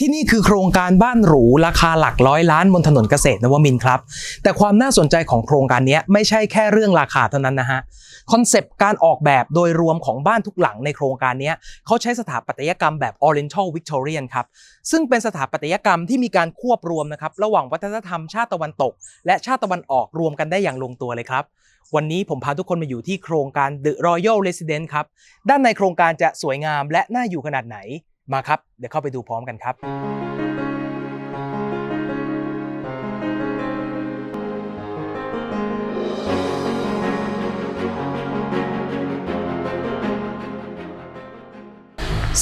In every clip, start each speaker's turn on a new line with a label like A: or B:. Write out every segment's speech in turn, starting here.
A: ที่นี่คือโครงการบ้านหรูราคาหลักร้อยล้านบนถนนเกษตรนวมินครับ แต่ความน่าสนใจของโครงการนี้ไม่ใช่แค่เรื่องราคาเท่านั้นนะฮะคอนเซปต์การออกแบบโดยรวมของบ้านทุกหลังในโครงการนี้เขาใช้สถาปัตยกรรมแบบ Oriental Victorian ครับ ซึ่งเป็นสถาปัตยกรรมที่มีการควบรวมนะครับระหว่างวัฒนธรรมชาติตะวันตก และชาติตะวันออกรวมกันได้อย่างลงตัวเลยครับวันนี้ผมพาทุกคนมาอยู่ที่โครงการ The Royal Residence ครับ ด้านในโครงการจะสวยงามและน่าอยู่ขนาดไหน มาครับ เดี๋ยวเข้าไปดูพร้อมกันครับ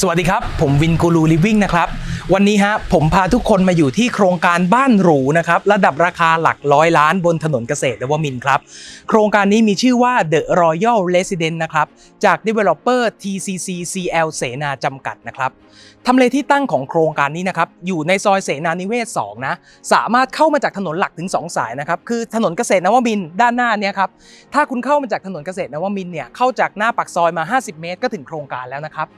A: สวัสดีครับ ผมวินกูรูลิฟวิ่งนะครับ วันนี้ฮะผมพาทุกคนมาอยู่ที่โครงการบ้านหรูนะครับ ระดับราคาหลักร้อยล้านบนถนนเกษตรนวมินทร์ครับ โครงการนี้มีชื่อว่า The Royal Residence นะครับ จาก Developer TCC CL เสนาจำกัดนะครับ ทำเลที่ตั้งของโครงการนี้นะครับอยู่ในซอยเสนานิเวศ2นะสามารถเข้ามาจากถนนหลักถึง 2 สายนะครับคือถนนเกษตรนวมินด้านหน้าเนี่ยครับถ้าคุณเข้ามาจากถนนเกษตรนวมินเนี่ยเข้าจากหน้าปากซอยมา 50 เมตร ก็ถึงโครงการแล้วนะครับ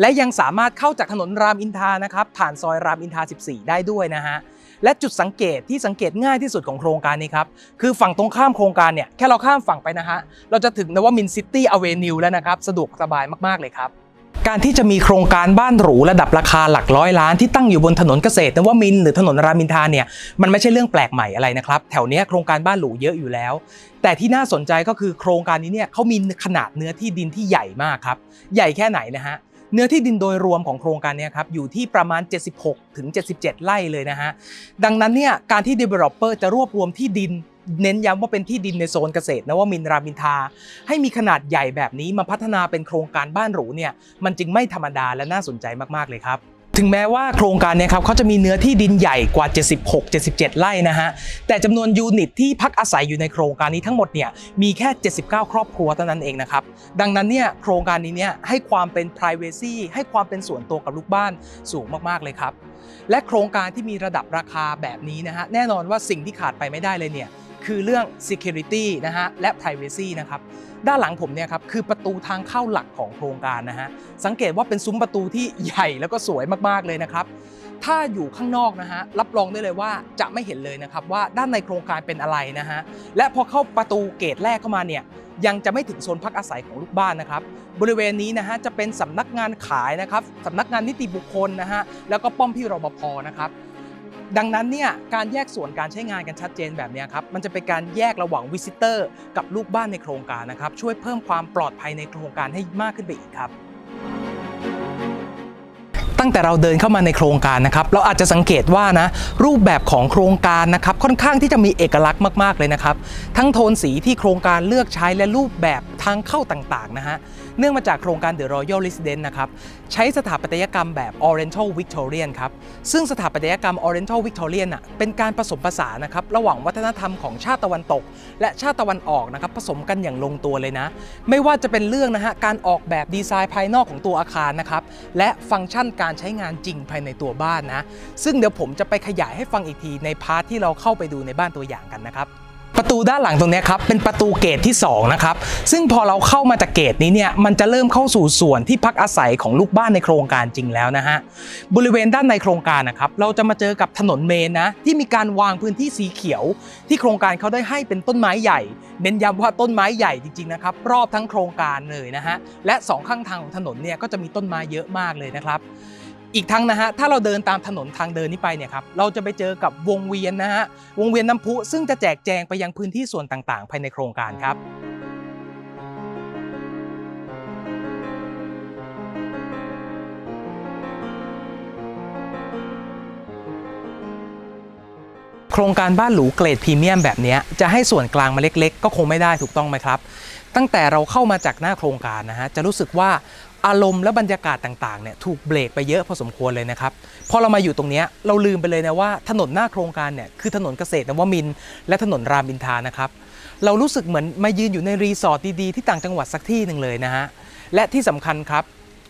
A: และยังสามารถเข้าจากถนนรามอินทานะครับผ่านซอยรามอินทา 14 ได้ด้วยนะฮะและจุดสังเกตที่สังเกตง่ายที่สุดของโครงการนี้ครับคือฝั่งตรงข้ามโครงการเนี่ยแค่เราข้ามฝั่งไปนะฮะเราจะถึงนวมินซิตี้อเวนิวแล้วนะครับสะดวกสบายมากๆเลยครับ การที่จะมีโครงการบ้านหรูระดับราคาหลักร้อยล้านที่ตั้งอยู่บนถนนเกษตรนวมินหรือถนนรามินทราเนี่ยมันไม่ใช่เรื่องแปลกใหม่อะไรนะครับแถวเนี้ยโครงการบ้านหรูเยอะอยู่แล้ว แต่ที่น่าสนใจก็คือโครงการนี้เนี่ยเขามีขนาดเนื้อที่ดินที่ใหญ่มากครับใหญ่แค่ไหนนะฮะเนื้อที่ดินโดยรวมของโครงการเนี้ครับอยู่ที่ประมาณ 76 ถึง 77 ไร่เลยนะฮะดังนั้นเนี่ยการที่ developer จะรวบรวมที่ดิน เน้นย้ำว่าเป็นที่ดินในโซนเกษตรนะว่ามินรามินทา ให้มีขนาดใหญ่แบบนี้มาพัฒนาเป็นโครงการบ้านหรูเนี่ยมันจึงไม่ธรรมดาและน่าสนใจมากๆเลยครับถึงแม้ว่าโครงการเนี้ครับเขาจะมีเนื้อที่ดินใหญ่กว่า 76-77 ไร่นะฮะ แต่จำนวนยูนิตที่พักอาศัยอยู่ในโครงการนี้ทั้งหมดเนี่ยมีแค่ 79 ครอบครัวเท่านั้นเองนะครับ ดังนั้นเนี่ยโครงการนี้เนี่ยให้ความเป็น p r i เวซีให้ความเป็นส่วนตัวกับลูกบ้านสูงมากๆเลยครับ และโครงการที่มีระดับราคาแบบนี้นะฮะแน่นอนว่าสิ่งที่ขาดไปไม่ได้เลยเนี่ย คือเรื่อง security นะฮะและ privacy นะครับด้านหลังผมเนี่ยครับคือประตูทางเข้าหลักของโครงการนะฮะสังเกตว่าเป็นซุ้มประตูที่ใหญ่แล้วก็สวยมากๆเลยนะครับถ้าอยู่ข้างนอกนะฮะรับรองได้เลยว่าจะไม่เห็นเลยนะครับว่าด้านในโครงการเป็นอะไรนะฮะและพอเข้าประตูเกตแรกเข้ามาเนี่ยยังจะไม่ถึงโซนพักอาศัยของลูกบ้านนะครับ บริเวณนี้นะฮะจะเป็นสำนักงานขายนะครับสำนักงานนิติบุคคลนะฮะแล้วก็ป้อมพี่รปภนะครับ ดังนั้นเนี่ยการแยกส่วนการใช้งานกันชัดเจนแบบนี้ครับมันจะเป็นการแยกระหว่างวิสิเตอร์กับลูกบ้านในโครงการนะครับช่วยเพิ่มความปลอดภัยในโครงการให้มากขึ้นไปอีกครับตั้งแต่เราเดินเข้ามาในโครงการนะครับเราอาจจะสังเกตว่านะรูปแบบของโครงการนะครับค่อนข้างที่จะมีเอกลักษณ์มากๆเลยนะครับ ทั้งโทนสีที่โครงการเลือกใช้และรูปแบบทางเข้าต่างๆนะฮะ เนื่องมาจากโครงการ The Royal Residence นะครับใช้สถาปัตยกรรมแบบ Oriental Victorian ครับซึ่งสถาปัตยกรรม Oriental Victorian อะเป็นการผสมผสานนะครับระหว่างวัฒนธรรมของชาติตะวันตก และชาติตะวันออกนะครับผสมกันอย่างลงตัวเลยนะ ไม่ว่าจะเป็นเรื่องนะฮะการออกแบบดีไซน์ภายนอกของตัวอาคารนะครับและฟังก์ชันการใช้งานจริงภายในตัวบ้านนะซึ่งเดี๋ยวผมจะไปขยายให้ฟังอีกทีในพาร์ทที่เราเข้าไปดูในบ้านตัวอย่างกันนะครับ ประตูด้านหลังตรงนี้ครับเป็นประตูเกตที่2นะครับซึ่งพอเราเข้ามาจากเกตนี้เนี่ยมันจะเริ่มเข้าสู่ส่วนที่พักอาศัยของลูกบ้านในโครงการจริงแล้วนะฮะบริเวณด้านในโครงการนะครับเราจะมาเจอกับถนนเมนนะที่มีการวางพื้นที่สีเขียว ที่โครงการเขาได้ให้เป็นต้นไม้ใหญ่ เน้นย้ำว่าต้นไม้ใหญ่จริงๆนะครับรอบทั้งโครงการเลยนะฮะและสองข้างทางของถนนเนี่ยก็จะมีต้นไม้เยอะมากเลยนะครับ อีกทั้งนะฮะถ้าเราเดินตามถนนทางเดินนี้ไปเนี่ยครับเราจะไปเจอกับวงเวียนนะฮะวงเวียนน้ำพุซึ่งจะแจกแจงไปยังพื้นที่ส่วนต่างๆ ภายในโครงการครับโครงการบ้านหรูเกรดพรีเมียมแบบนี้จะให้ส่วนกลางมาเล็ก ๆ ก็คงไม่ได้ถูกต้องไหมครับ ตั้งแต่เราเข้ามาจากหน้าโครงการนะฮะจะรู้สึกว่า อารมณ์และบรรยากาศต่างๆเนี่ยถูกเบรกไปเยอะพอสมควรเลยนะครับพอเรามาอยู่ตรงนี้เราลืมไปเลยนะว่าถนนหน้าโครงการเนี่ยคือถนนเกษตรนวมินทร์และถนนรามอินทานะครับเรารู้สึกเหมือนมายืนอยู่ในรีสอร์ทดีๆที่ต่างจังหวัดสักที่หนึ่งเลยนะฮะและที่สำคัญครับ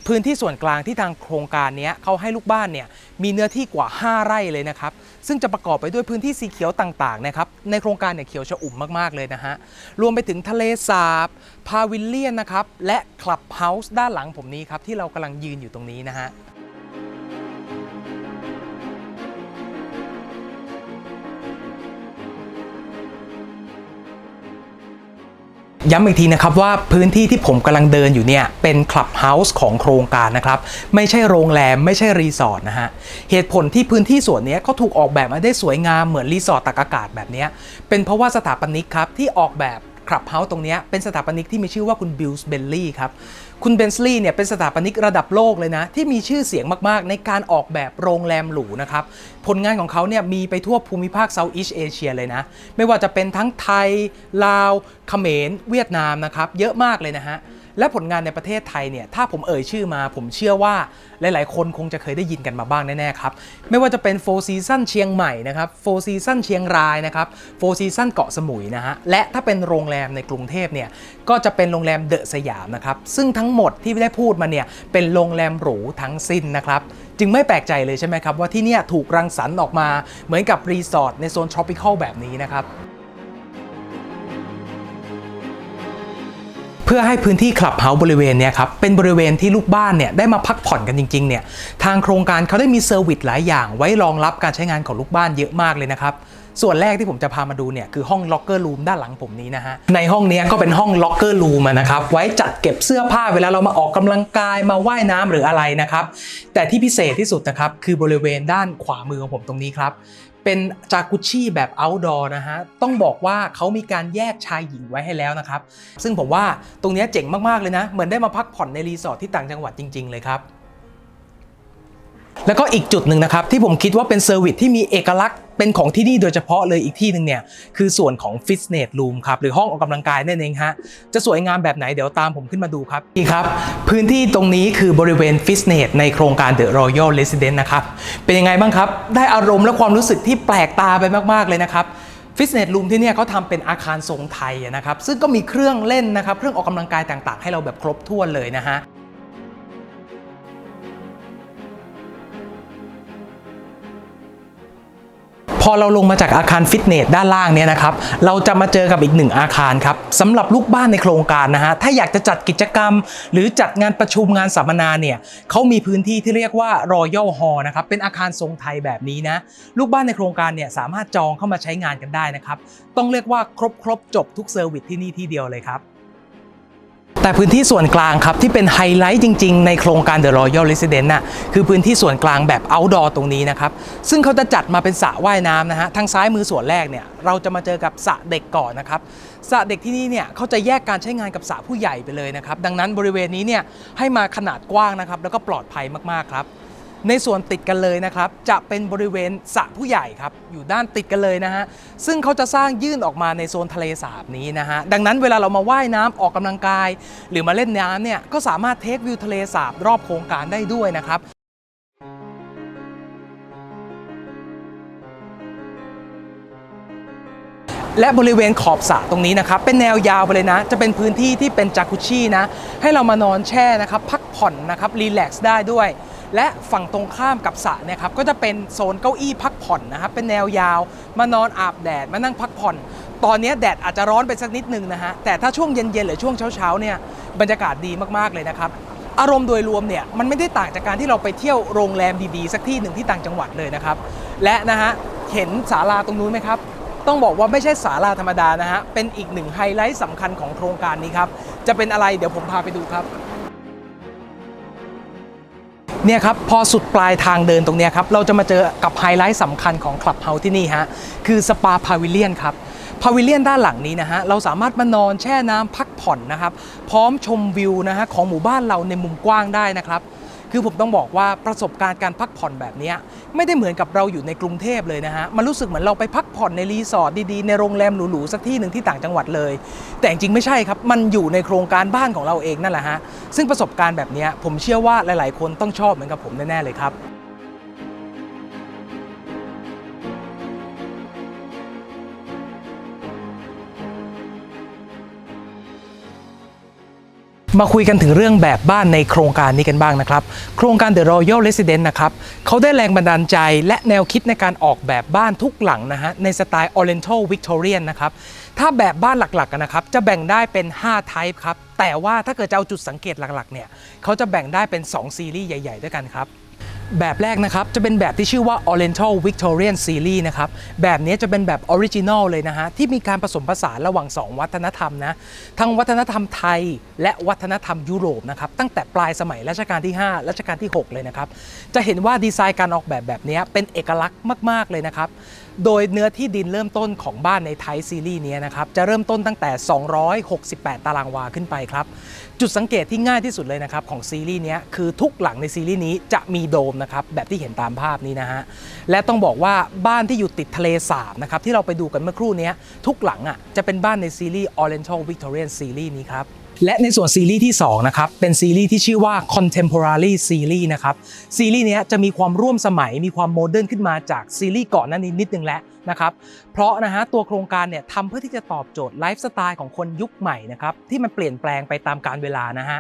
A: พื้นที่ส่วนกลางที่ทางโครงการนี้เขาให้ลูกบ้านเนี่ยมีเนื้อที่กว่า 5 ไร่เลยนะครับ ซึ่งจะประกอบไปด้วยพื้นที่สีเขียวต่างๆนะครับในโครงการเนี่ยเขียวชอุ่มมากๆเลยนะฮะรวมไปถึงทะเลสาบพาวิลเลียนนะครับและคลับเฮาส์ด้านหลังผมนี้ครับที่เรากำลังยืนอยู่ตรงนี้นะฮะ ย้ำอีกทีนะครับว่าพื้นที่ที่ผมกำลังเดินอยู่เนี่ยเป็นคลับเฮาส์ของโครงการนะครับ ไม่ใช่โรงแรม ไม่ใช่รีสอร์ทนะฮะ เหตุผลที่พื้นที่ส่วนนี้เขาถูกออกแบบมาได้สวยงามเหมือนรีสอร์ทตากอากาศแบบนี้เป็นเพราะว่าสถาปนิกครับที่ออกแบบ คลับเฮาส์ตรงนี้เป็นสถาปนิกที่มีชื่อว่าคุณบิลส์เบลลี่ครับ คุณเบนส์ลีย์เนี่ยเป็นสถาปนิกระดับโลกเลยนะ ที่มีชื่อเสียงมากๆ ในการออกแบบโรงแรมหรูนะครับ ผลงานของเขาเนี่ยมีไปทั่วภูมิภาคเซาท์อีสเอเชียเลยนะ ไม่ว่าจะเป็นทั้งไทย ลาวเขมรเวียดนามนะครับเยอะมากเลยนะฮะ และผลงานในประเทศไทยเนี่ยถ้าผมเอ่ยชื่อมา ผมเชื่อว่าหลาย ๆ คนคงจะเคยได้ยินกันมาบ้างแน่ ๆ ครับ ไม่ว่าจะเป็น Four Seasons เชียงใหม่นะครับ Four Seasons เชียงรายนะครับ Four Seasons เกาะสมุยนะฮะและถ้าเป็นโรงแรมในกรุงเทพเนี่ยก็จะเป็นโรงแรมเดอะสยามนะครับซึ่งทั้งหมดที่ได้พูดมาเนี่ยเป็นโรงแรมหรูทั้งสิ้นนะครับจึงไม่แปลกใจเลยใช่ไหมครับว่าที่เนี่ยถูกรังสรรค์ออกมาเหมือนกับรีสอร์ทในโซน tropical แบบนี้นะครับ เพื่อให้พื้นที่คลับเฮาส์บริเวณเนี้ยครับเป็นบริเวณที่ลูกบ้านเนี่ยได้มาพักผ่อนกันจริงๆเนี่ยทางโครงการเขาได้มีเซอร์วิสหลายอย่าง ไว้รองรับการใช้งานของลูกบ้านเยอะมากเลยนะครับส่วนแรกที่ผมจะพามาดูเนี่ยคือห้องล็อกเกอร์รูมด้านหลังผมนี้นะฮะ ในห้องนี้ก็เป็นห้องล็อกเกอร์รูมนะครับ ไว้จัดเก็บเสื้อผ้าเวลาเรามาออกกำลังกายมาว่ายน้ำหรืออะไรนะครับ แต่ที่พิเศษที่สุดนะครับ คือบริเวณด้านขวามือของผมตรงนี้ครับ เป็นจากุชี่แบบ outdoor นะฮะ ต้องบอกว่าเขามีการแยกชายหญิงไว้ให้แล้วนะครับ ซึ่งผมว่าตรงนี้เจ๋งมากๆเลยนะ เหมือนได้มาพักผ่อนในรีสอร์ทที่ต่างจังหวัดจริง ๆ เลยครับแล้วก็อีกจุดหนึ่งนะครับที่ผมคิดว่าเป็นเซอร์วิสที่มีเอกลักษณ์ เป็นของที่นี่โดยเฉพาะเลยอีกที่หนึ่งเนี่ยคือส่วนของฟิตเนสรูมครับหรือห้องออกกำลังกายนั่นเองฮะจะสวยงามแบบไหนเดี๋ยวตามผมขึ้นมาดูครับนี่ครับ พื้นที่ตรงนี้คือบริเวณฟิตเนสในโครงการ The Royal Residence นะครับเป็นยังไงบ้างครับ ได้อารมณ์และความรู้สึกที่แปลกตาไปมากๆเลยนะครับฟิตเนสรูมที่เนี่ยเขาทำเป็นอาคารทรงไทยนะครับซึ่งก็มีเครื่องเล่นนะครับเครื่องออกกำลังกายต่างๆ ให้เราแบบครบถ้วนเลยนะฮะ พอเราลงมาจากอาคารฟิตเนสด้านล่างเนี่ยนะครับ เราจะมาเจอกับอีกหนึ่งอาคารครับสำหรับลูกบ้านในโครงการนะฮะ ถ้าอยากจะจัดกิจกรรม หรือจัดงานประชุมงานสัมมนาเนี่ยเขามีพื้นที่ที่เรียกว่า Royal Hall นะครับ เป็นอาคารทรงไทยแบบนี้นะ ลูกบ้านในโครงการเนี่ยสามารถจองเข้ามาใช้งานกันได้นะครับ ต้องเรียกว่าครบครบจบทุกเซอร์วิสที่นี่ที่เดียวเลยครับ แต่พื้นที่ส่วนกลางครับ ที่เป็นไฮไลท์จริง ๆ ในโครงการ The Royal Residence น่ะคือพื้นที่ส่วนกลางแบบ outdoor ตรงนี้นะครับ ซึ่งเขาจะจัดมาเป็นสระว่ายน้ำนะฮะทางซ้ายมือส่วนแรกเนี่ยเราจะมาเจอกับสระเด็กก่อนนะครับสระเด็กที่นี่เนี่ยเขาจะแยกการใช้งานกับสระผู้ใหญ่ไปเลยนะครับดังนั้นบริเวณนี้เนี่ยให้มาขนาดกว้างนะครับแล้วก็ปลอดภัยมากๆครับ ในส่วนติดกันเลยนะครับ จะเป็นบริเวณสระผู้ใหญ่ครับ อยู่ด้านติดกันเลยนะฮะ ซึ่งเขาจะสร้างยื่นออกมาในโซนทะเลสาบนี้นะฮะ ดังนั้นเวลาเรามาว่ายน้ำออกกำลังกาย หรือมาเล่นน้ำเนี่ย ก็สามารถเทควิวทะเลสาบรอบโครงการได้ด้วยนะครับและบริเวณขอบสระตรงนี้นะครับเป็นแนวยาวไปเลยนะ จะเป็นพื้นที่ที่เป็นจากุชชี่นะ ให้เรามานอนแช่นะครับ พักผ่อนนะครับรีแลกซ์ได้ด้วย และฝั่งตรงข้ามกับสระเนี่ยครับก็จะเป็นโซนเก้าอี้พักผ่อนนะครับเป็นแนวยาว มานอนอาบแดดมานั่งพักผ่อน ตอนนี้แดดอาจจะร้อนไปสักนิดนึงนะฮะแต่ถ้าช่วงเย็นๆหรือช่วงเช้าๆเนี่ยบรรยากาศดีมากๆเลยนะครับอารมณ์โดยรวมเนี่ยมันไม่ได้ต่างจากการที่เราไปเที่ยวโรงแรมดีๆ สักที่หนึ่งที่ต่างจังหวัดเลยนะครับ และนะฮะเห็นศาลาตรงนู้นไหมครับ ต้องบอกว่าไม่ใช่ศาลาธรรมดานะฮะเป็นอีกหนึ่งไฮไลท์สำคัญของโครงการนี้ครับจะเป็นอะไรเดี๋ยวผมพาไปดูครับ เนี่ยครับพอสุดปลายทางเดินตรงนี้ครับเราจะมาเจอกับไฮไลท์สำคัญของคลับเฮาส์ที่นี่ฮะคือสปาพาวิเลียนครับพาวิเลียนด้านหลังนี้นะฮะเราสามารถมานอนแช่น้ำพักผ่อนนะครับ พร้อมชมวิวนะฮะของหมู่บ้านเราในมุมกว้างได้นะครับ คือผมต้องบอกว่าประสบการณ์การพักผ่อนแบบนี้ไม่ได้เหมือนกับเราอยู่ในกรุงเทพเลยนะฮะ มันรู้สึกเหมือนเราไปพักผ่อนในรีสอร์ทดีๆ ในโรงแรมหรูๆสักที่หนึ่งที่ต่างจังหวัดเลย แต่จริงๆไม่ใช่ครับ มันอยู่ในโครงการบ้านของเราเองนั่นแหละฮะ ซึ่งประสบการณ์แบบนี้ผมเชื่อว่าหลายๆ คนต้องชอบเหมือนกับผมแน่ๆเลยครับ มาคุยกันถึงเรื่องแบบบ้านในโครงการนี้กันบ้างนะครับ โครงการ The Royal Residence นะครับเขาได้แรงบันดาลใจและแนวคิดในการออกแบบบ้านทุกหลังนะฮะในสไตล์ Oriental Victorian นะครับถ้าแบบบ้านหลักๆนนะครับจะแบ่งได้เป็น5 type ครับแต่ว่าถ้าเกิดจะเอาจุดสังเกตหลักๆเนี่ยเขาจะแบ่งได้เป็น 2 ซีรีส์ใหญ่ ๆ ด้วยกันครับ แบบแรกนะครับ จะเป็นแบบที่ชื่อว่า Oriental Victorian Series นะครับ แบบนี้จะเป็นแบบออริจินอลเลยนะฮะ ที่มีการผสมผสานระหว่าง 2 วัฒนธรรมนะ ทั้งวัฒนธรรมไทยและวัฒนธรรมยุโรปนะครับ ตั้งแต่ปลายสมัยรัชกาลที่ 5 รัชกาลที่ 6 เลยนะครับ จะเห็นว่าดีไซน์การออกแบบแบบนี้เป็นเอกลักษณ์มาก ๆ เลยนะครับ โดยเนื้อที่ดินเริ่มต้นของบ้านในไทยซีรีส์นี้นะครับจะเริ่มต้นตั้งแต่ 268 ตารางวาขึ้นไปครับ จุดสังเกตที่ง่ายที่สุดเลยนะครับของซีรีส์นี้คือทุกหลังในซีรีส์นี้จะมีโดมนะครับแบบที่เห็นตามภาพนี้นะฮะและต้องบอกว่าบ้านที่อยู่ติดทะเลสาบนะครับที่เราไปดูกันเมื่อครู่นี้ทุกหลังอะจะเป็นบ้านในซีรีส์ Oriental Victorian Series นี้ครับ และในส่วนซีรีส์ที่2นะครับเป็นซีรีส์ที่ชื่อว่า Contemporary Series นะครับซีรีส์นี้จะมีความร่วมสมัยมีความโมเดิร์นขึ้นมาจากซีรีส์ก่อนหน้นนิดนึงแล้วนะครับเพราะนะฮะตัวโครงการเนี่ยทำเพื่อที่จะตอบโจทย์ไลฟ์สไตล์ของคนยุคใหม่นะครับที่มันเปลี่ยนแปลงไปตามกาลเวลานะฮะ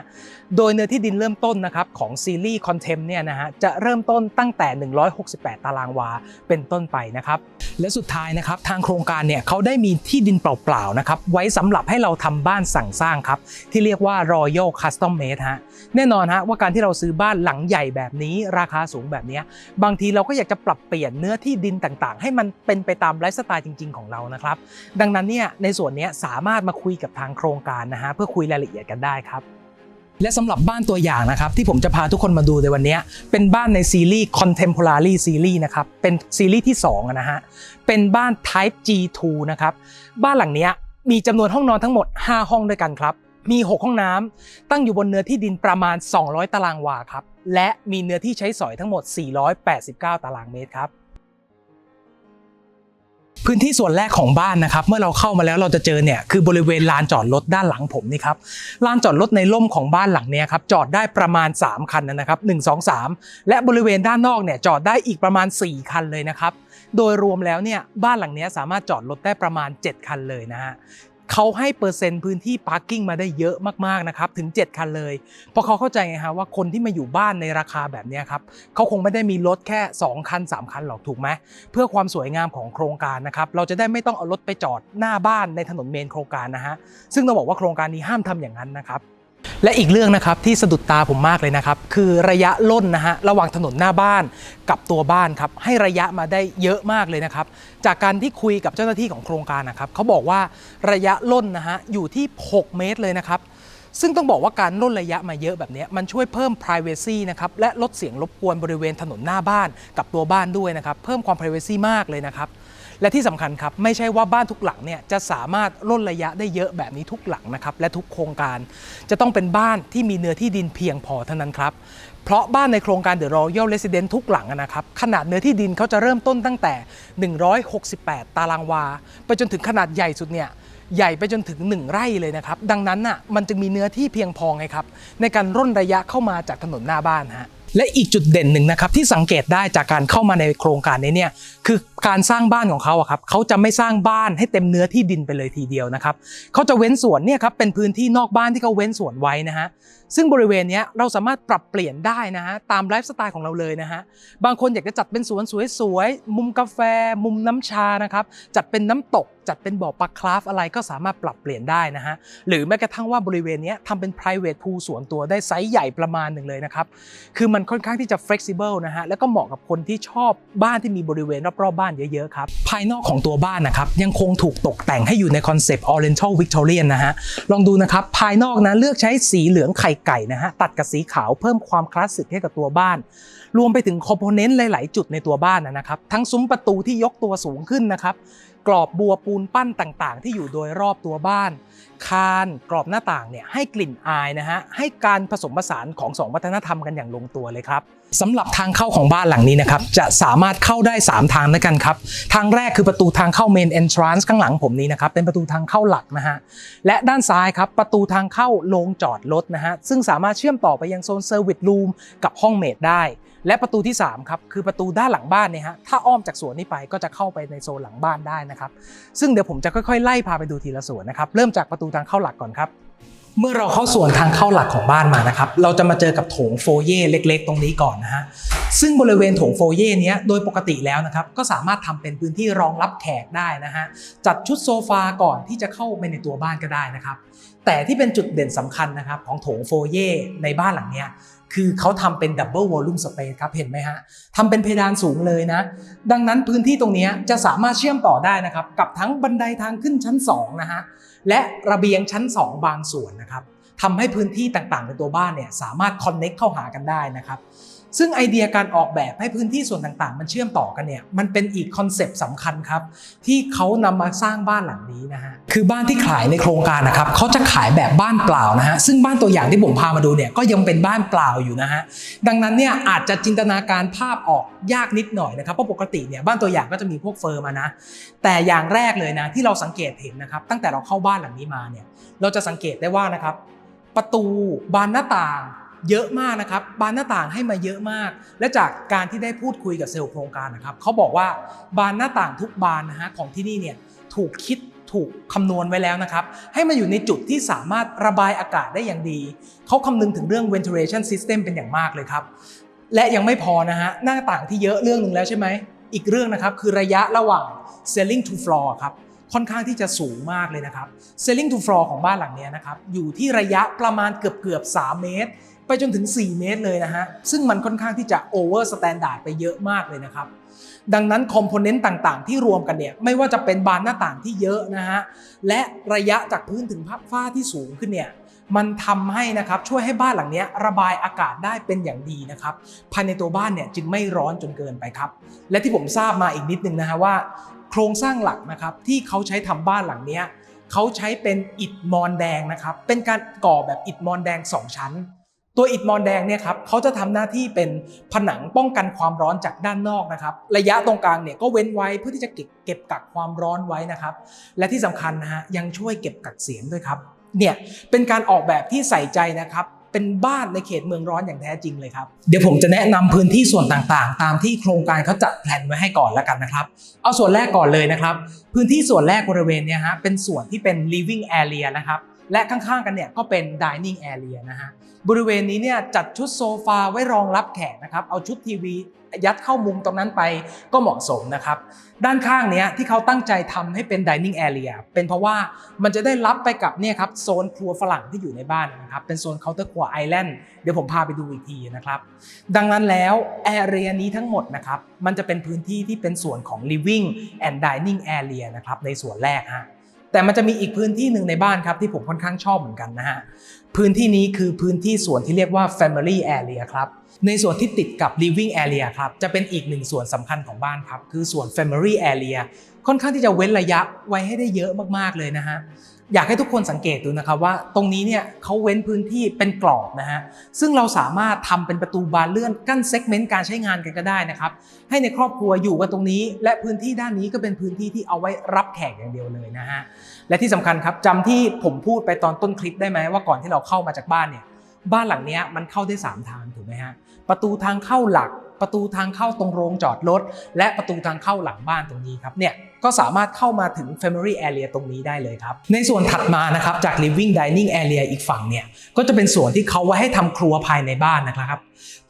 A: โดยเนื้อที่ดินเริ่มต้นนะครับของซีรีส์ Contem เนี่ยนะฮะจะเริ่มต้นตั้งแต่ 168 ตารางวาเป็นต้นไปนะครับและสุดท้ายนะครับทางโครงการเนี่ยเขาได้มีที่ดินเปล่าๆนะครับไว้สำหรับให้เราทำบ้านสั่งสร้างครับที่เรียกว่า Royal Custom Made ฮะแน่นอนฮะว่าการที่เราซื้อบ้านหลังใหญ่แบบนี้ ราคาสูงแบบนี้ บางทีเราก็อยากจะปรับเปลี่ยนเนื้อที่ดินต่างๆ ให้มันเป็นไปตามไลฟ์สไตล์จริง ๆ ของเรานะครับ ดังนั้นเนี่ยในส่วนนี้สามารถมาคุยกับทางโครงการนะฮะเพื่อคุยรายละเอียดกันได้ครับและสำหรับบ้านตัวอย่างนะครับที่ผมจะพาทุกคนมาดูในวันนี้เป็นบ้านในซีรีส์ Contemporary Series นะครับเป็นซีรีส์ที่2อะนะฮะเป็นบ้าน Type G2 นะครับบ้านหลังนี้มีจำนวนห้องนอนทั้งหมด 5 ห้องด้วยกันครับ มี 6 ห้องน้ำตั้งอยู่บนเนื้อที่ดินประมาณ 200 ตารางวาครับ และมีเนื้อที่ใช้สอยทั้งหมด 489 ตารางเมตรครับพื้นที่ส่วนแรกของบ้านนะครับ เมื่อเราเข้ามาแล้วเราจะเจอเนี่ยคือบริเวณลานจอดรถด้านหลังผมนี่ครับลานจอดรถในร่มของบ้านหลังเนี้ยครับจอดได้ประมาณ 3 คันนะครับ1 2 3 และบริเวณด้านนอกเนี่ยจอดได้อีกประมาณ 4 คันเลยนะครับโดยรวมแล้วเนี่ยบ้านหลังนี้สามารถจอดรถได้ประมาณ 7 คันเลยนะฮะ เขาให้เปอร์เซ็นต์พื้นที่พาร์กิ้งมาได้เยอะมากๆนะครับถึง 7 คันเลย เพราะเขาเข้าใจไงฮะว่าคนที่มาอยู่บ้านในราคาแบบเนี้ยครับเขาคงไม่ได้มีรถแค่ 2 คัน 3 คันหรอกถูกไหมเพื่อความสวยงามของโครงการนะครับเราจะได้ไม่ต้องเอารถไปจอดหน้าบ้านในถนนเมนโครงการนะฮะซึ่งเราบอกว่าโครงการนี้ห้ามทำอย่างนั้นนะครับ และอีกเรื่องนะครับที่สะดุดตาผมมากเลยนะครับ คือระยะล่นนะฮะระหว่างถนนหน้าบ้านกับตัวบ้านครับให้ระยะมาได้เยอะมากเลยนะครับ จากการที่คุยกับเจ้าหน้าที่ของโครงการนะครับเขาบอกว่าระยะล่นนะฮะอยู่ที่ 6 เมตรเลยนะครับ ซึ่งต้องบอกว่าการล่นระยะมาเยอะแบบนี้มันช่วยเพิ่ม privacy นะครับและลดเสียงรบกวนบริเวณถนนหน้าบ้านกับตัวบ้านด้วยนะครับเพิ่มความ privacy มากเลยนะครับ และที่สำคัญครับไม่ใช่ว่าบ้านทุกหลังเนี่ยจะสามารถล่นระยะได้เยอะแบบนี้ทุกหลังนะครับและทุกโครงการจะต้องเป็นบ้านที่มีเนื้อที่ดินเพียงพอเท่านั้นครับเพราะบ้านในโครงการ The Royal Residence ทุกหลังนะครับขนาดเนื้อที่ดินเขาจะเริ่มต้นตั้งแต่ 168 ตารางวา ไปจนถึงขนาดใหญ่สุดเนี่ยใหญ่ไปจนถึง 1 ไร่เลยนะครับ ดังนั้นน่ะมันจึงมีเนื้อที่เพียงพอไงครับ ในการร่นระยะเข้ามาจากถนนหน้าบ้านฮะและอีกจุดเด่นหนึ่งนะครับที่สังเกตได้จากการเข้ามาในโครงการนี้เนี่ยคือการสร้างบ้านของเขาอะครับเขาจะไม่สร้างบ้านให้เต็มเนื้อที่ดินไปเลยทีเดียวนะครับเขาจะเว้นส่วนเนี่ยครับเป็นพื้นที่นอกบ้านที่เขาเว้นส่วนไว้นะฮะซึ่งบริเวณเนี้ยเราสามารถปรับเปลี่ยนได้นะฮะตามไลฟ์สไตล์ของเราเลยนะฮะบางคนอยากจะจัดเป็นสวนสวยๆมุมกาแฟ มุมน้ำชานะครับจัดเป็นน้ำตก จัดเป็นบ่อปลาคราฟอะไรก็สามารถปรับเปลี่ยนได้นะฮะหรือแม้กระทั่งว่าบริเวณเนี้ยทำเป็น private pool ส่วนตัวได้ไซส์ใหญ่ประมาณหนึ่งเลยนะครับคือมันค่อนข้างที่จะ flexible นะฮะแล้วก็เหมาะกับคนที่ชอบบ้านที่มีบริเวณรอบๆบ้านเยอะๆครับ ภายนอกของตัวบ้านนะครับยังคงถูกตกแต่งให้อยู่ในคอนเซปต์ Oriental Victorian นะฮะ ลองดูนะครับ ภายนอกนะเลือกใช้สีเหลืองไข่ไก่นะฮะ ตัดกับสีขาวเพิ่มความคลาสสิกให้กับตัวบ้าน รวมไปถึงคอมโพเนนต์หลาย ๆ จุดในตัวบ้านนะนะครับ ทั้งซุ้มประตูที่ยกตัวสูงขึ้นนะครับกรอบบัวปูนปั้นต่างๆ ที่อยู่โดยรอบตัวบ้าน คานกรอบหน้าต่างเนี่ยให้กลิ่นอายนะฮะให้การผสมผสานของสองวัฒนธรรมกันอย่างลงตัวเลยครับ สำหรับทางเข้าของบ้านหลังนี้นะครับ จะสามารถเข้าได้ 3 ทางด้วยกันครับ ทางแรกคือประตูทางเข้า Main Entrance ข้างหลังผมนี้นะครับ เป็นประตูทางเข้าหลักนะฮะ และด้านซ้ายครับ ประตูทางเข้าโรงจอดรถนะฮะ ซึ่งสามารถเชื่อมต่อไปยังโซนเซอร์วิสรูมกับห้องเมดได้ และประตูที่ 3 ครับ คือประตูด้านหลังบ้านเนี่ยฮะ ถ้าอ้อมจากสวนนี้ไปก็จะเข้าไปในโซนหลังบ้านได้นะครับ ซึ่งเดี๋ยวผมจะค่อยๆ ไล่พาไปดูทีละส่วนนะครับ เริ่มจากประตูทางเข้าหลักก่อนครับ เมื่อเราเข้าส่วนทางเข้าหลักของบ้านมานะครับ เราจะมาเจอกับโถงโฟเย่เล็ก ๆ ตรงนี้ก่อนนะฮะ ซึ่งบริเวณโถงโฟเย่เนี้ยโดยปกติแล้วนะครับ ก็สามารถทำเป็นพื้นที่รองรับแขกได้นะฮะ จัดชุดโซฟาก่อนที่จะเข้าไปในตัวบ้านก็ได้นะครับ แต่ที่เป็นจุดเด่นสำคัญนะครับของโถงโฟเย่ในบ้านหลังเนี้ยคือเขาทำเป็นดับเบิลวอลลุ่มสเปซครับเห็นไหมฮะทำเป็นเพดานสูงเลยนะ ดังนั้นพื้นที่ตรงนี้จะสามารถเชื่อมต่อได้นะครับ กับทั้งบันไดทางขึ้นชั้น 2 นะฮะและระเบียงชั้น 2 บางส่วนนะครับทำให้พื้นที่ต่างๆในตัวบ้านเนี่ยสามารถคอนเน็กเข้าหากันได้นะครับ ซึ่งไอเดียการออกแบบให้พื้นที่ส่วนต่างๆ มันเชื่อมต่อกันเนี่ยมันเป็นอีกคอนเซปต์สำคัญครับ ที่เขานำมาสร้างบ้านหลังนี้นะฮะคือบ้านที่ขายในโครงการนะครับเขาจะขายแบบบ้านเปล่านะฮะซึ่งบ้านตัวอย่างที่ผมพามาดูเนี่ยก็ยังเป็นบ้านเปล่าอยู่นะฮะดังนั้นเนี่ยอาจจะจินตนาการภาพออกยากนิดหน่อยนะครับเพราะปกติเนี่ยบ้านตัวอย่างก็จะมีพวกเฟอร์มานะแต่อย่างแรกเลยนะที่เราสังเกตเห็นนะครับตั้งแต่เราเข้าบ้านหลังนี้มาเนี่ยเราจะสังเกตได้ว่านะครับประตูบานหน้าต่าง เยอะมากนะครับบานหน้าต่างให้มาเยอะมาก และจากการที่ได้พูดคุยกับเซลล์โครงการนะครับเขาบอกว่าบานหน้าต่างทุกบานนะฮะของที่นี่เนี่ยถูกคิดถูกคำนวณไว้แล้วนะครับ ให้มาอยู่ในจุดที่สามารถระบายอากาศได้อย่างดี เขาคำนึงถึงเรื่อง ventilation system เป็นอย่างมากเลยครับ และยังไม่พอนะฮะหน้าต่างที่เยอะเรื่องหนึ่งแล้วใช่ไหม อีกเรื่องนะครับคือระยะระหว่าง ceiling to floor ครับ ค่อนข้างที่จะสูงมากเลยนะครับ ceiling to floor ของบ้านหลังเนี้ยนะครับ อยู่ที่ระยะประมาณเกือบเกือบ 3 เมตร ไปจนถึง 4 เมตรเลยนะฮะ ซึ่งมันค่อนข้างที่จะ over standard ไปเยอะมากเลยนะครับ ดังนั้นคอมโพเนนต์ต่างๆ ที่รวมกันเนี่ย ไม่ว่าจะเป็นบานหน้าต่างที่เยอะนะฮะ และระยะจากพื้นถึงพับฝ้าที่สูงขึ้นเนี่ย มันทำให้นะครับช่วยให้บ้านหลังนี้ระบายอากาศได้เป็นอย่างดีนะครับ ภายในตัวบ้านเนี่ยจึงไม่ร้อนจนเกินไปครับ และที่ผมทราบมาอีกนิดนึงนะฮะว่า โครงสร้างหลักนะครับที่เขาใช้ทำบ้านหลังนี้เขาใช้เป็นอิฐมอนแดงนะครับ เป็นการก่อแบบอิฐมอนแดง 2 ชั้น ตัวอิฐมอนแดงเนี่ยครับเขาจะทำหน้าที่เป็นผนังป้องกันความร้อนจากด้านนอกนะครับ ระยะตรงกลางเนี่ยก็เว้นไว้เพื่อที่จะเก็บเก็บกักความร้อนไว้นะครับ และที่สำคัญนะฮะยังช่วยเก็บกักเสียงด้วยครับเนี่ยเป็นการออกแบบที่ใส่ใจนะครับเป็นบ้านในเขตเมืองร้อนอย่างแท้จริงเลยครับ เดี๋ยวผมจะแนะนำพื้นที่ส่วนต่างๆ ตามที่โครงการเขาจัดแผนไว้ให้ก่อนแล้วกันนะครับ เอาส่วนแรกก่อนเลยนะครับ พื้นที่ส่วนแรกบริเวณเนี่ยฮะเป็นส่วนที่เป็น living area นะครับ และข้างๆกันเนี่ยก็เป็น dining area นะฮะบริเวณนี้เนี่ยจัดชุดโซฟาไว้รองรับแขกนะครับเอาชุดทีวียัดเข้ามุมตรงนั้นไปก็เหมาะสมนะครับ ด้านข้างเนี้ยที่เขาตั้งใจทำให้เป็น dining area เป็นเพราะว่ามันจะได้รับไปกับเนี่ยครับโซนครัวฝรั่งที่อยู่ในบ้านนะครับ เป็นโซนเคาน์เตอร์ครัวไอแลนด์เดี๋ยวผมพาไปดูอีกทีนะครับ ดังนั้นแล้ว area นี้ทั้งหมดนะครับ มันจะเป็นพื้นที่ที่เป็นส่วนของ living and dining area นะครับในส่วนแรกฮะ แต่มันจะมีอีกพื้นที่หนึ่งในบ้านครับที่ผมค่อนข้างชอบเหมือนกันนะฮะพื้นที่นี้คือพื้นที่ส่วนที่เรียกว่า family area ครับในส่วนที่ติดกับ living area ครับจะเป็นอีกหนึ่งส่วนสำคัญของบ้านครับคือส่วน family area ค่อนข้างที่จะเว้นระยะไว้ให้ได้เยอะมากๆเลยนะฮะ อยากให้ทุกคนสังเกตดูนะครับว่าตรงนี้เนี่ยเขาเว้นพื้นที่เป็นกรอบนะฮะซึ่งเราสามารถทำเป็นประตูบานเลื่อนกั้นเซกเมนต์การใช้งานกันก็ได้นะครับให้ในครอบครัวอยู่กันตรงนี้ และพื้นที่ด้านนี้ก็เป็นพื้นที่ที่เอาไว้รับแขกอย่างเดียวเลยนะฮะและที่สำคัญครับจำที่ผมพูดไปตอนต้นคลิปได้ไหมว่าก่อนที่เราเข้ามาจากบ้านเนี่ยบ้านหลังนี้มันเข้าได้ 3 ทางถูกไหมฮะประตูทางเข้าหลัก ประตูทางเข้าตรงโรงจอดรถและประตูทางเข้าหลังบ้านตรงนี้ครับเนี่ย ก็สามารถเข้ามาถึง Family Area ตรงนี้ได้เลยครับ ในส่วนถัดมานะครับจาก Living Dining Area อีกฝั่งเนี่ยก็จะเป็นส่วนที่เขาไว้ให้ทำครัวภายในบ้านนะครับ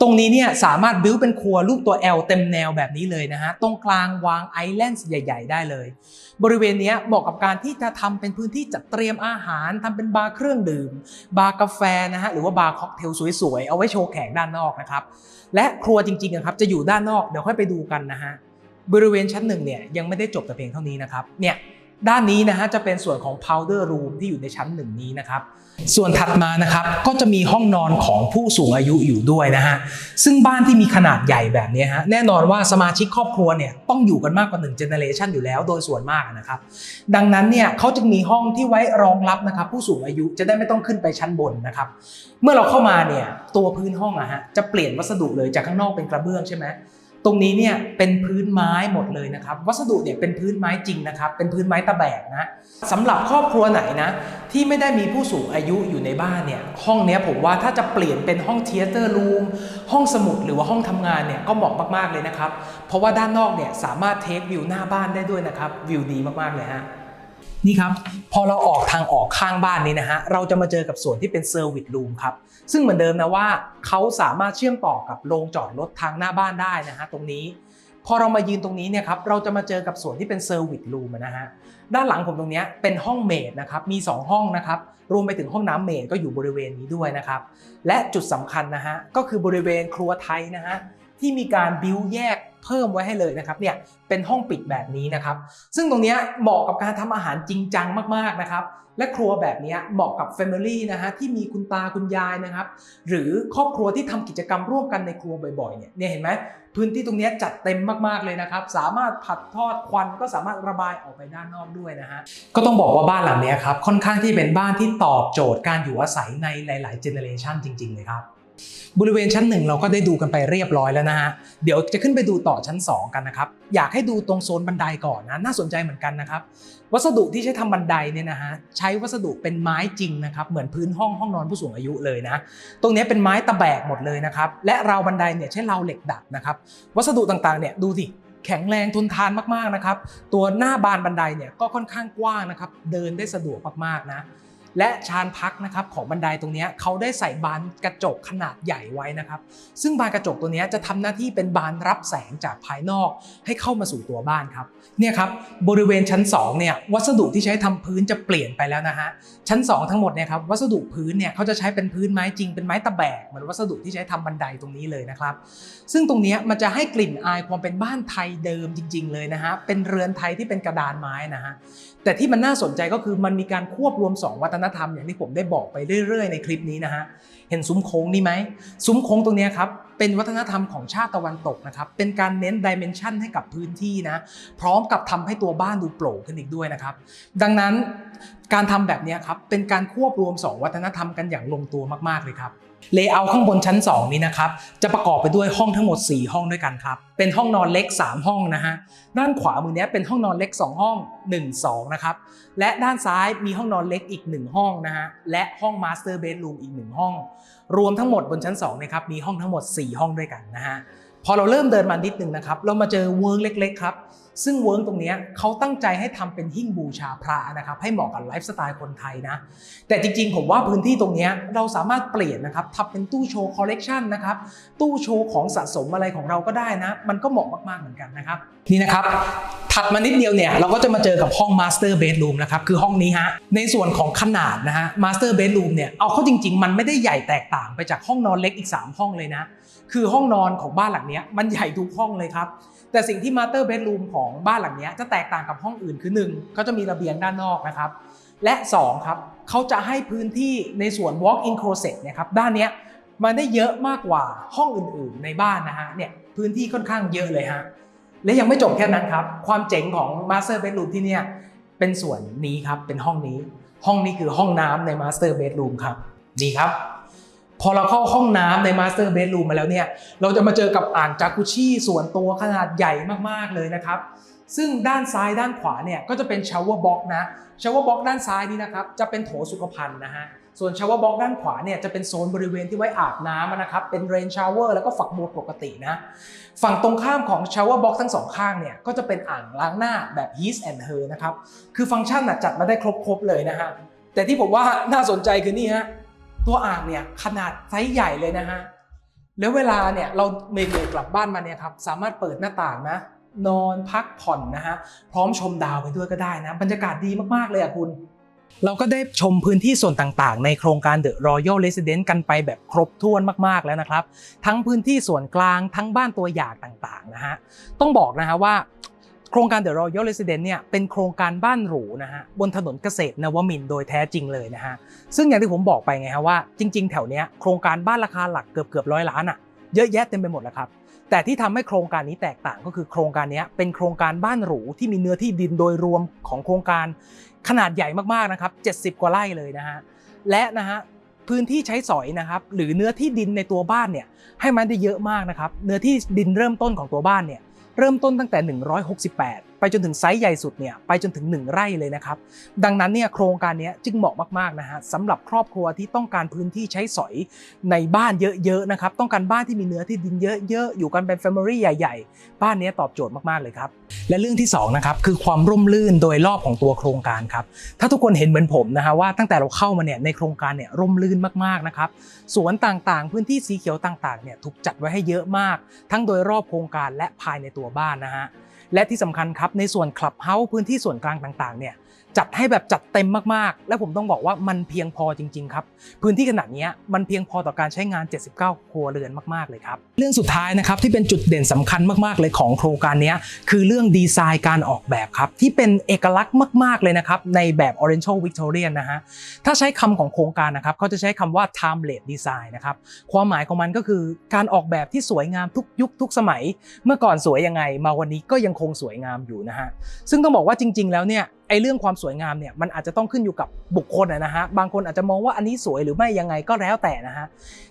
A: ตรงนี้เนี่ยสามารถบิวเป็นครัวรูปตัว L เต็มแนวแบบนี้เลยนะฮะ ตรงกลางวางไอแลนด์ใหญ่ ๆ ได้เลย บริเวณนี้เหมาะกับการที่จะทำเป็นพื้นที่จัดเตรียมอาหารทำเป็นบาร์เครื่องดื่ม บาร์กาแฟนะฮะหรือว่าบาร์ค็อกเทลสวยๆเอาไว้โชว์แขกด้านนอกนะครับและครัวจริงๆอะครับจะอยู่ด้านนอกเดี๋ยวค่อยไปดูกันนะฮะ บริเวณชั้นหนึ่งเนี่ยยังไม่ได้จบแต่เพียงเท่านี้นะครับเนี่ยด้านนี้นะฮะจะเป็นส่วนของ powder room ที่อยู่ในชั้นหนึ่งนี้นะครับ ส่วนถัดมานะครับก็จะมีห้องนอนของผู้สูงอายุอยู่ด้วยนะฮะซึ่งบ้านที่มีขนาดใหญ่แบบนี้ฮะแน่นอนว่าสมาชิกครอบครัวเนี่ยต้องอยู่กันมากกว่า1 generation อยู่แล้วโดยส่วนมากนะครับ ดังนั้นเนี่ยเขาจึงมีห้องที่ไว้รองรับนะครับผู้สูงอายุจะได้ไม่ต้องขึ้นไปชั้นบนนะครับ เมื่อเราเข้ามาเนี่ยตัวพื้นห้องอะฮะจะเปลี่ยนวัสดุเลยจากข้างนอกเป็นกระเบื้องใช่ไหม รงนี้เนี่ยเป็นพื้นไม้หมดเลยนะครับ วัสดุเนี่ยเป็นพื้นไม้จริงนะครับ เป็นพื้นไม้ตะแบกนะสำหรับครอบครัวไหนนะ ที่ไม่ได้มีผู้สูงอายุอยู่ในบ้านเนี่ยห้องเนี้ยผมว่าถ้าจะเปลี่ยนเป็นห้องเทเตอร์รูมห้องสมุดหรือว่าห้องทำงานเนี่ยก็เหมาะมากๆเลยนะครับ เพราะว่าด้านนอกเนี่ยสามารถเทควิวหน้าบ้านได้ด้วยนะครับวิวดีมากๆเลยฮะ นี่ครับ พอเราออกทางออกข้างบ้านนี้นะฮะ เราจะมาเจอกับส่วนที่เป็นเซอร์วิสรูมครับ ซึ่งเหมือนเดิมนะว่าเขาสามารถเชื่อมต่อกับโรงจอดรถทางหน้าบ้านได้นะฮะตรงนี้ พอเรามายืนตรงนี้เนี่ยครับเราจะมาเจอกับส่วนที่เป็นเซอร์วิสรูมนะฮะด้านหลังผมตรงนี้เป็นห้องเมดนะครับมี 2 ห้องนะครับรวมไปถึงห้องน้ำเมดก็อยู่บริเวณนี้ด้วยนะครับและจุดสำคัญนะฮะก็คือบริเวณครัวไทยนะฮะที่มีการบิวแยก เพิ่มไว้ให้เลยนะครับเนี่ยเป็นห้องปิดแบบนี้นะครับ ซึ่งตรงนี้เหมาะกับการทำอาหารจริงจังมากๆนะครับ และครัวแบบนี้เหมาะกับ Family นะฮะที่มีคุณตาคุณยายนะครับ หรือครอบครัวที่ทำกิจกรรมร่วมกันในครัวบ่อยๆเนี่ยเนี่ยเห็นไหมพื้นที่ตรงนี้จัดเต็มมากๆเลยนะครับ สามารถผัดทอดควันก็สามารถระบายออกไปด้านนอกด้วยนะฮะก็ต้องบอกว่าบ้านหลังนี้ครับค่อนข้างที่เป็นบ้านที่ตอบโจทย์การอยู่อาศัยในหลาย ๆ เจเนอเรชันจริงๆเลยครับ บริเวณชั้นหนึ่งเราก็ได้ดูกันไปเรียบร้อยแล้วนะฮะ เดี๋ยวจะขึ้นไปดูต่อชั้น 2 กันนะครับ อยากให้ดูตรงโซนบันไดก่อนนะ น่าสนใจเหมือนกันนะครับ วัสดุที่ใช้ทำบันไดเนี่ยนะฮะ ใช้วัสดุเป็นไม้จริงนะครับ เหมือนพื้นห้องห้องนอนผู้สูงอายุเลยนะ ตรงนี้เป็นไม้ตะแบกหมดเลยนะครับ และราวบันไดเนี่ยใช้ราวเหล็กดัดนะครับ วัสดุต่างๆเนี่ยดูสิแข็งแรงทนทานมากๆนะครับ ตัวหน้าบานบันไดเนี่ยก็ค่อนข้างกว้างนะครับ เดินได้สะดวกมากๆนะ และชานพักนะครับของบันไดตรงนี้เขาได้ใส่บานกระจกขนาดใหญ่ไว้นะครับ ซึ่งบานกระจกตัวนี้จะทำหน้าที่เป็นบานรับแสงจากภายนอกให้เข้ามาสู่ตัวบ้านครับเนี่ยครับบริเวณชั้น2เนี่ยวัสดุที่ใช้ทำพื้นจะเปลี่ยนไปแล้วนะฮะชั้น 2 ทั้งหมดเนี่ยครับวัสดุพื้นเนี่ยเขาจะใช้เป็นพื้นไม้จริงเป็นไม้ตะแบกเหมือนวัสดุที่ใช้ทำบันไดตรงนี้เลยนะครับ ซึ่งตรงนี้มันจะให้กลิ่นอายความเป็นบ้านไทยเดิมจริง ๆ เลยนะฮะเป็นเรือนไทยที่เป็นกระดานไม้นะฮะ แต่ที่มันน่าสนใจก็คือมันมีการควบรวม 2 วัฒนธรรมอย่างที่ผมได้บอกไปเรื่อยๆในคลิปนี้นะฮะเห็นซุ้มโค้งนี่ไหมซุ้มโค้งตรงนี้ครับเป็นวัฒนธรรมของชาติตะวันตกนะครับเป็นการเน้นดิเมนชันให้กับพื้นที่นะพร้อมกับทำให้ตัวบ้านดูโปร่งขึ้นอีกด้วยนะครับดังนั้นการทำแบบนี้ครับเป็นการควบรวม 2 วัฒนธรรมกันอย่างลงตัวมากๆเลยครับ เลเยอร์ข้างบนชั้น 2 นี้นะครับ จะประกอบไปด้วยห้องทั้งหมด 4 ห้องด้วยกันครับ เป็นห้องนอนเล็ก 3 ห้องนะฮะ ด้านขวามือเนี้ยเป็นห้องนอนเล็ก 2 ห้อง 1 2 นะครับ และด้านซ้ายมีห้องนอนเล็กอีก 1 ห้องนะฮะ และห้องมาสเตอร์เบดรูมอีก 1 ห้อง รวมทั้งหมดบนชั้น2นะครับ มีห้องทั้งหมด 4 ห้องด้วยกันนะฮะ พอเราเริ่มเดินมานิดนึงนะครับ เรามาเจอเวิร์กเล็กๆครับ ซึ่งเวิร์กตรงนี้เขาตั้งใจให้ทำเป็นหิ้งบูชาพระนะครับ ให้เหมาะกับไลฟ์สไตล์คนไทยนะ แต่จริงๆ ผมว่าพื้นที่ตรงนี้เราสามารถเปลี่ยนนะครับทำเป็นตู้โชว์คอลเลกชันนะครับ ตู้โชว์ของสะสมอะไรของเราก็ได้นะ มันก็เหมาะมากๆเหมือนกันนะครับ นี่นะครับ ถัดมานิดเดียวเนี่ย เราก็จะมาเจอกับห้อง Master Bedroom นะครับ คือห้องนี้ฮะ ในส่วนของขนาดนะฮะ Master Bedroom เนี่ย เอาเข้าจริง ๆ มันไม่ได้ใหญ่แตกต่างไปจากห้องนอนเล็กอีก 3 ห้องเลยนะ คือห้องนอนของบ้านหลังนี้มันใหญ่ทุกห้องเลยครับ แต่สิ่งที่ Master Bedroom ของบ้านหลังนี้จะแตกต่างกับห้องอื่นคือ1เขาจะมีระเบียงด้านนอกนะครับ และ 2 ครับเขาจะให้พื้นที่ในส่วน walk-in closet เนี่ยครับด้านนี้มันได้เยอะมากกว่าห้องอื่นๆในบ้านนะฮะเนี่ยพื้นที่ค่อนข้างเยอะเลยฮะและยังไม่จบแค่นั้นครับ ความเจ๋งของ master bedroom ที่เนี่ยเป็นส่วนนี้ครับเป็นห้องนี้ ห้องนี้คือห้องน้ำใน master bedroom ครับนี่ครับ พอเราเข้าห้องน้ำใน master bedroom มาแล้วเนี่ย เราจะมาเจอกับอ่างจากุชี่ส่วนตัวขนาดใหญ่มากๆเลยนะครับ ซึ่งด้านซ้ายด้านขวาเนี่ยก็จะเป็นชาวเวอร์บ็อกนะชาวเวอร์บ็อกด้านซ้ายนี้นะครับจะเป็นโถสุขภัณฑ์นะฮะ ส่วนชาวเวอร์บ็อกด้านขวาเนี่ยจะเป็นโซนบริเวณที่ไว้อาบน้ำนะครับ เป็นเรนชาวเวอร์แล้วก็ฝักบัวปกตินะ ฝั่งตรงข้ามของชาวเวอร์บ็อกทั้งสองข้างเนี่ยก็จะเป็นอ่างล้างหน้าแบบ His and Her นะครับ คือฟังก์ชันจัดมาได้ครบๆเลยนะฮะ แต่ที่ผมว่าน่าสนใจคือนี่ฮะ ตัวอ่างเนี่ยขนาดไซส์ใหญ่เลยนะฮะแล้วเวลาเนี่ยเราเมย์กลับบ้านมาเนี่ยครับสามารถเปิดหน้าต่างนะนอนพักผ่อนนะฮะพร้อมชมดาวไปด้วยก็ได้นะ บรรยากาศดีมากๆเลยอะคุณ เราก็ได้ชมพื้นที่ส่วนต่างๆ ในโครงการ The Royal Residence กันไปแบบครบถ้วนมากๆแล้วนะครับ ทั้งพื้นที่ส่วนกลางทั้งบ้านตัวอย่างต่างๆนะฮะต้องบอกนะฮะว่า โครงการ The Royal Residence เนี่ยเป็นโครงการบ้านหรูนะฮะบนถนนเกษตรนวมินโดยแท้จริงเลยนะฮะซึ่งอย่างที่ผมบอกไปไงฮะว่าจริง ๆ แถวเนี้ยโครงการบ้านราคาหลักเกือบเกือบร้อยล้านอะเยอะแยะเต็มไปหมดแล้วครับแต่ที่ทำให้โครงการนี้แตกต่างก็คือโครงการเนี้ยเป็นโครงการบ้านหรูที่มีเนื้อที่ดินโดยรวมของโครงการขนาดใหญ่มากๆนะครับ70 กว่าไร่เลยนะฮะและนะฮะพื้นที่ใช้สอยนะครับหรือเนื้อที่ดินในตัวบ้านเนี่ยให้มันได้เยอะมากนะครับเนื้อที่ดินเริ่มต้นของตัวบ้านเนี่ย เริ่มต้นตั้งแต่ 168 ไปจนถึงไซส์ใหญ่สุดเนี่ยไปจนถึง 1 ไร่เลยนะครับ ดังนั้นเนี่ยโครงการนี้จึงเหมาะมากๆนะฮะสำหรับครอบครัวที่ต้องการพื้นที่ใช้สอยในบ้านเยอะๆนะครับต้องการบ้านที่มีเนื้อที่ดินเยอะๆอยู่กันเป็นแฟมิลี่ใหญ่ ๆ บ้านนี้ตอบโจทย์มากๆเลยครับและเรื่องที่สองนะครับคือความร่มรื่นโดยรอบของตัวโครงการครับถ้าทุกคนเห็นเหมือนผมนะฮะว่าตั้งแต่เราเข้ามาเนี่ยในโครงการเนี่ยร่มรื่นมากๆนะครับสวนต่างๆ พื้นที่สีเขียวต่างๆเนี่ยถูกจัดไว้ให้เยอะมาก ทั้งโดยรอบโครงการและภายในตัวบ้านนะฮะ และที่สำคัญครับในส่วนคลับเฮาส์พื้นที่ส่วนกลางต่างๆเนี่ย จัดให้แบบจัดเต็มมากๆ และผมต้องบอกว่ามันเพียงพอจริง ๆ ครับ พื้นที่ขนาดนี้มันเพียงพอต่อการใช้งาน 79 ครัวเรือนมากๆเลยครับ เรื่องสุดท้ายนะครับที่เป็นจุดเด่นสำคัญมากๆเลยของโครงการนี้คือเรื่องดีไซน์การออกแบบครับ ที่เป็นเอกลักษณ์มาก ๆเลยนะครับในแบบ Oriental Victorian นะฮะถ้าใช้คำของโครงการนะครับเขาจะใช้คำว่า timeless design นะครับความหมายของมันก็คือการออกแบบที่สวยงามทุกยุคทุกสมัย เมื่อก่อนสวยยังไง มาวันนี้ก็ยังคงสวยงามอยู่นะฮะซึ่งต้องบอกว่าจริง ๆ แล้วเนี่ย ไอ้เรื่องความสวยงามเนี่ยมันอาจจะต้องขึ้นอยู่กับบุคคลนะฮะบางคนอาจจะมองว่าอันนี้สวยหรือไม่ยังไงก็แล้วแต่นะฮะ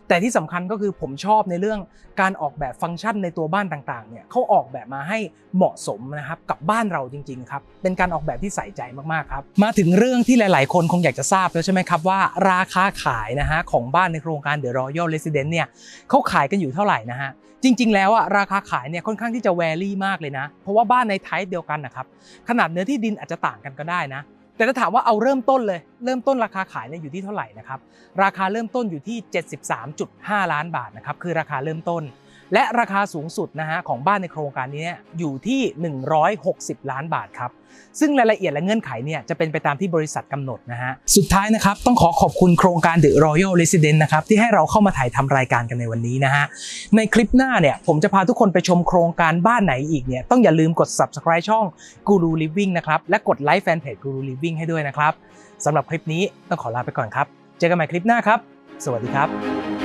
A: แต่ที่สำคัญก็คือผมชอบในเรื่องการออกแบบฟังก์ชันในตัวบ้านต่างๆเนี่ยเขาออกแบบมาให้เหมาะสมนะครับกับบ้านเราจริงๆครับเป็นการออกแบบที่ใส่ใจมากๆครับมาถึงเรื่องที่หลาย ๆ คนคงอยากจะทราบแล้วใช่ไหมครับว่า ราคาขายนะฮะของบ้านในโครงการ The Royal Residence เนี่ยเขาขายกันอยู่เท่าไหร่นะฮะจริง ๆ แล้วอะราคาขายเนี่ยค่อนข้างที่จะแวรี่มากเลยนะ เพราะว่าบ้านในไทป์เดียวกันนะครับขนาดเนื้อที่ดินอาจจะต่างกันก็ได้นะ แต่ถ้าถามว่าเอาเริ่มต้นเลย เริ่มต้นราคาขายเนี่ยอยู่ที่เท่าไหร่นะครับ ราคาเริ่มต้นอยู่ที่ 73.5 ล้านบาทนะครับ คือราคาเริ่มต้น และราคาสูงสุดนะฮะของบ้านในโครงการนี้อยู่ที่ 160 ล้านบาทครับ ซึ่งรายละเอียดและเงื่อนไขเนี่ยจะเป็นไปตามที่บริษัทกำหนดนะฮะ สุดท้ายนะครับต้องขอขอบคุณโครงการ The Royal Residence นะครับที่ให้เราเข้ามาถ่ายทำรายการกันในวันนี้นะฮะ ในคลิปหน้าเนี่ยผมจะพาทุกคนไปชมโครงการบ้านไหนอีกเนี่ยต้องอย่าลืมกด subscribe ช่อง Guru Living นะครับและกดไลค์แฟนเพจ Guru Living ให้ด้วยนะครับสำหรับคลิปนี้ต้องขอลาไปก่อนครับ เจอกันใหม่คลิปหน้าครับ สวัสดีครับ